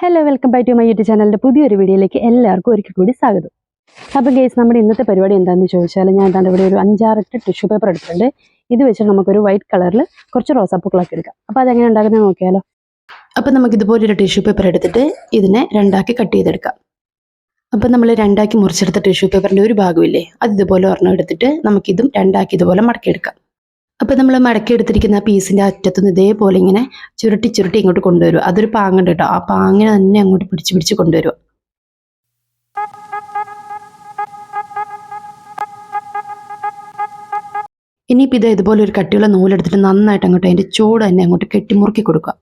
Hello welcome back to my YouTube ചാനലിന്റെ പുതിയൊരു വീഡിയോയിലേക്ക് എല്ലാവർക്കും ഒരിക്കൽ കൂടി സ്വാഗതം. അപ്പം ഗേസ് നമ്മുടെ ഇന്നത്തെ പരിപാടി എന്താണെന്ന് ചോദിച്ചാൽ ഞാൻ എന്താണ്ട് ഇവിടെ ഒരു അഞ്ചാറെട്ട് ടിഷ്യൂ പേപ്പർ എടുത്തിട്ടുണ്ട്. ഇത് വെച്ചിട്ട് നമുക്കൊരു വൈറ്റ് കളറിൽ കുറച്ച് റോസാപ്പൂക്കളൊക്കെ എടുക്കാം. അപ്പോൾ അതെങ്ങനെ ഉണ്ടാക്കുന്നത് നോക്കിയാലോ. അപ്പം നമുക്ക് ഇതുപോലൊരു ടിഷ്യൂ പേപ്പർ എടുത്തിട്ട് ഇതിനെ രണ്ടാക്കി കട്ട് ചെയ്തെടുക്കാം. അപ്പം നമ്മൾ രണ്ടാക്കി മുറിച്ചെടുത്ത ടിഷ്യൂ പേപ്പറിന്റെ ഒരു ഭാഗമില്ലേ അത് ഇതുപോലെ ഒരെണ്ണം എടുത്തിട്ട് നമുക്കിതും രണ്ടാക്കി ഇതുപോലെ മടക്കിയെടുക്കാം. അപ്പോൾ നമ്മൾ മടക്കി എടുത്തിരിക്കുന്ന പീസിന്റെ അറ്റത്തുനിന്ന് ഇതേപോലെ ഇങ്ങനെ ചുരുട്ടി ചുരുട്ടി ഇങ്ങോട്ട് കൊണ്ടുവരും അതൊരു പാങ്ങുണ്ട് കേട്ടോ. ആ പാങ്ങിനെ തന്നെ അങ്ങോട്ട് പിടിച്ച് പിടിച്ച് കൊണ്ടുവരും ഇനിയിപ്പോൾ ഇത് ഇതുപോലെ ഒരു കട്ടിയുള്ള നൂലെടുത്തിട്ട് നന്നായിട്ട് അങ്ങോട്ട് അതിന്റെ ചൂട് തന്നെ അങ്ങോട്ട് കെട്ടിമുറുക്കി കൊടുക്കുക.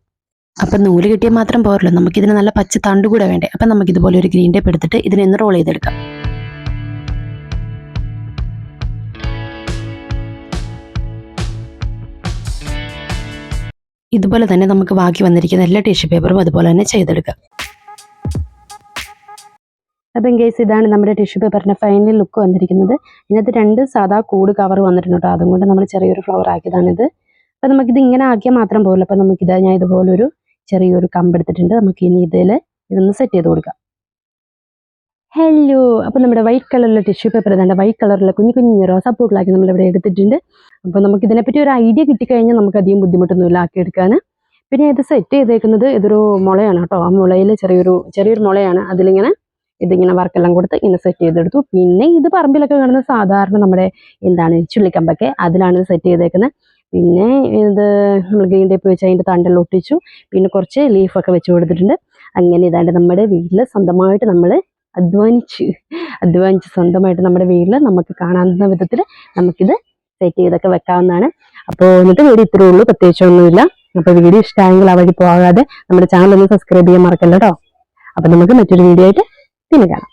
അപ്പം നൂൽ കിട്ടിയാൽ മാത്രം പോരല്ലോ. നമുക്കിതിന് നല്ല പച്ച തണ്ട് കൂടെ വേണ്ടേ. അപ്പം നമുക്കിതുപോലെ ഒരു ഗ്രീൻ ടേപ്പ് എടുത്തിട്ട് ഇതിനെ റോൾ ചെയ്തെടുക്കാം. ഇതുപോലെ തന്നെ നമുക്ക് ബാക്കി വന്നിരിക്കുന്ന എല്ലാ ടിഷ്യൂ പേപ്പറും അതുപോലെ തന്നെ ചെയ്തെടുക്കാം. അപ്പം കേസ് ഇതാണ് നമ്മുടെ ടിഷ്യൂ പേപ്പറിന്റെ ഫൈനൽ ലുക്ക് വന്നിരിക്കുന്നത്. ഇതിനകത്ത് രണ്ട് സാധാ കൂട് കവർ വന്നിട്ടുണ്ട് കേട്ടോ. അതുകൊണ്ട് നമ്മൾ ചെറിയൊരു ഫ്ലവർ ആക്കിയതാണിത്. അപ്പം നമുക്കിത് ഇങ്ങനെ ആക്കിയാൽ മാത്രം പോകില്ല അപ്പം നമുക്കിത് ഞാൻ ഇതുപോലൊരു ചെറിയൊരു കമ്പ് എടുത്തിട്ടുണ്ട്. നമുക്ക് ഇനി ഇതിൽ ഇതൊന്ന് സെറ്റ് ചെയ്ത് കൊടുക്കാം. ഹലോ അപ്പോൾ നമ്മുടെ വൈറ്റ് കളറിലെ ടിഷ്യൂ പേപ്പർ തന്നെ വൈറ്റ് കളറിലെ കുഞ്ഞു കുഞ്ഞു റോസാപ്പൂക്കളാക്കി നമ്മളിവിടെ എടുത്തിട്ടുണ്ട്. അപ്പോൾ നമുക്ക് ഇതിനെപ്പറ്റി ഒരു ഐഡിയ കിട്ടിക്കഴിഞ്ഞാൽ നമുക്ക് അധികം ബുദ്ധിമുട്ടൊന്നുമില്ല ആക്കിയെടുക്കാൻ പിന്നെ ഇത് സെറ്റ് ചെയ്തേക്കുന്നത് ഇതൊരു മുളയാണ് കേട്ടോ. ആ മുളയിൽ ചെറിയൊരു ചെറിയൊരു മുളയാണ്. അതിലിങ്ങനെ ഇതിങ്ങനെ വർക്കെല്ലാം കൊടുത്ത് ഇങ്ങനെ സെറ്റ് ചെയ്തെടുത്തു. പിന്നെ ഇത് പറമ്പിലൊക്കെ കാണുന്ന സാധാരണ നമ്മുടെ എന്താണ് ചുള്ളിക്കമ്പൊക്കെ അതിലാണ് ഇത് സെറ്റ് ചെയ്തേക്കുന്നത് പിന്നെ ഇത് നമ്മൾ ഗ്രീൻ ടേപ്പ് വെച്ച് അതിന്റെ തണ്ടെല്ലാം ഒട്ടിച്ചു. പിന്നെ കുറച്ച് ലീഫൊക്കെ വെച്ച് കൊടുത്തിട്ടുണ്ട്. അങ്ങനെ ഇതാണ്ട് നമ്മുടെ വീട്ടിൽ സ്വന്തമായിട്ട് നമ്മൾ അധ്വാനിച്ച് അധ്വാനിച്ച് സ്വന്തമായിട്ട് നമ്മുടെ വീട്ടിൽ നമുക്ക് കാണാവുന്ന വിധത്തിൽ നമുക്കിത് സെറ്റ് ചെയ്തൊക്കെ വെക്കാവുന്നതാണ്. അപ്പോൾ എന്നിട്ട് വീഡിയോ ഇത്രയേ ഉള്ളൂ. പ്രത്യേകിച്ചൊന്നുമില്ല. അപ്പോൾ വീഡിയോ ഇഷ്ടമായെങ്കിൽ ആ വഴി പോകാതെ നമ്മുടെ ചാനൽ ഒന്ന് സബ്സ്ക്രൈബ് ചെയ്യാൻ മറക്കല്ലോ അപ്പോൾ നമുക്ക് മറ്റൊരു വീഡിയോ ആയിട്ട് പിന്നെ കാണാം.